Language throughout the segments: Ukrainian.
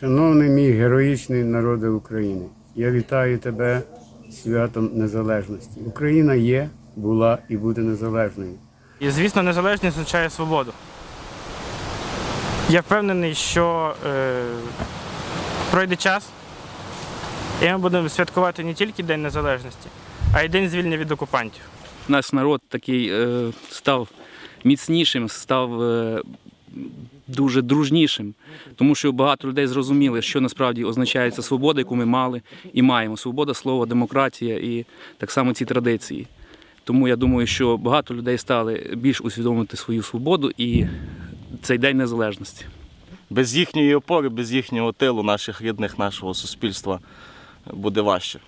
Шановний мій героїчний народи України, я вітаю тебе святом незалежності. Україна є, була і буде незалежною. І, звісно, незалежність означає свободу. Я впевнений, що е, пройде час, і ми будемо святкувати не тільки День Незалежності, а й День звільнення від окупантів. наш народ такий е, став міцнішим, став е, дуже дружнішим, тому що багато людей зрозуміли, що насправді означає ця свобода, яку ми мали і маємо. Свобода слова, демократія і так само ці традиції. Тому я думаю, що багато людей стали більш усвідомити свою свободу і цей день незалежності. без їхньої опори, без їхнього тилу, наших рідних, нашого суспільства буде важче.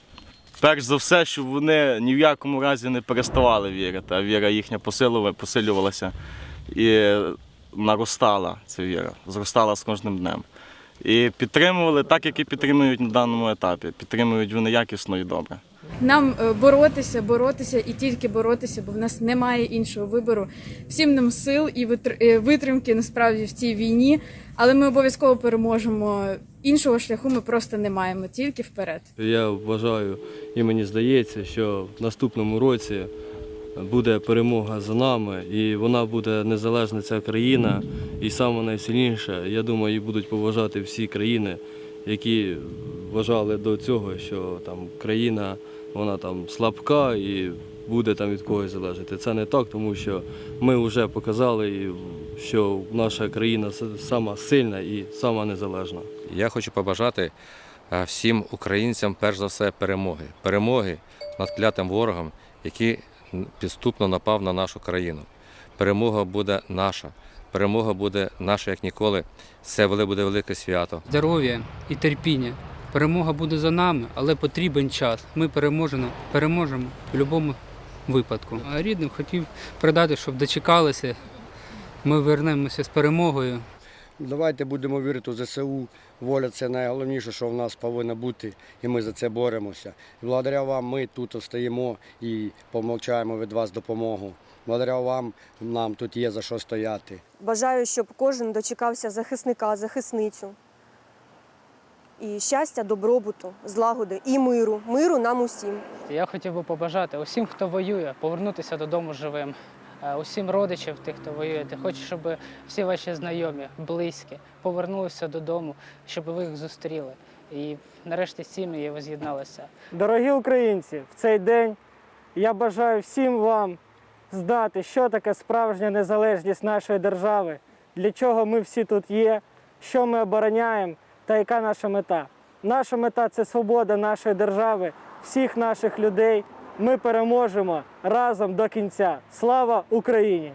Перш за все, щоб вони ні в якому разі не переставали вірити, а віра їхня посилюва- посилювалася і наростала ця віра, зростала з кожним днем. І підтримували так, як і підтримують на даному етапі. Підтримують вони якісно і добре. Нам е, боротися, боротися і тільки боротися, бо в нас немає іншого вибору. Всім нам сил і е, витримки насправді в цій війні, але ми обов'язково переможемо. Іншого шляху ми просто не маємо, тільки вперед. Я вважаю і мені здається, що в наступному році буде перемога за нами, і вона буде незалежна ця країна, і саме найсильніша. Я думаю, її будуть поважати всі країни, які вважали до цього, що там країна вона там слабка і буде там від когось залежати. Це не так, тому що ми вже показали, що наша країна сама сильна і сама незалежна. Я хочу побажати е, всім українцям, перш за все, перемоги. Перемоги над клятим ворогом, який підступно напав на нашу країну. Перемога буде наша. Перемога буде наша, як ніколи. Це буде велике свято. здоров'я і терпіння. Перемога буде за нами, але потрібен час. Ми переможемо, переможемо в будь-якому випадку. А рідним хотів передати, щоб дочекалися. Ми вернемося з перемогою. Давайте будемо вірити у ЗСУ. Воля це найголовніше, що в нас повинно бути, і ми за це боремося. І благодаря вам ми тут стоїмо і помовчаємо від вас допомогу. Благодаря вам нам тут є за що стояти. Бажаю, щоб кожен дочекався захисника, захисницю. І щастя, добробуту, злагоди і миру. Миру нам усім. Я хотів би побажати усім, хто воює, повернутися додому живим. Е, Усім родичів тих, хто воює. Хочу, щоб всі ваші знайомі, близькі повернулися додому, щоб ви їх зустріли. І нарешті сім'ї воз'єдналися. Дорогі українці, в цей день я бажаю всім вам знати, що таке справжня незалежність нашої держави, для чого ми всі тут є, що ми обороняємо та яка наша мета. Наша мета це свобода нашої держави, всіх наших людей. Ми переможемо разом до кінця. Слава Україні!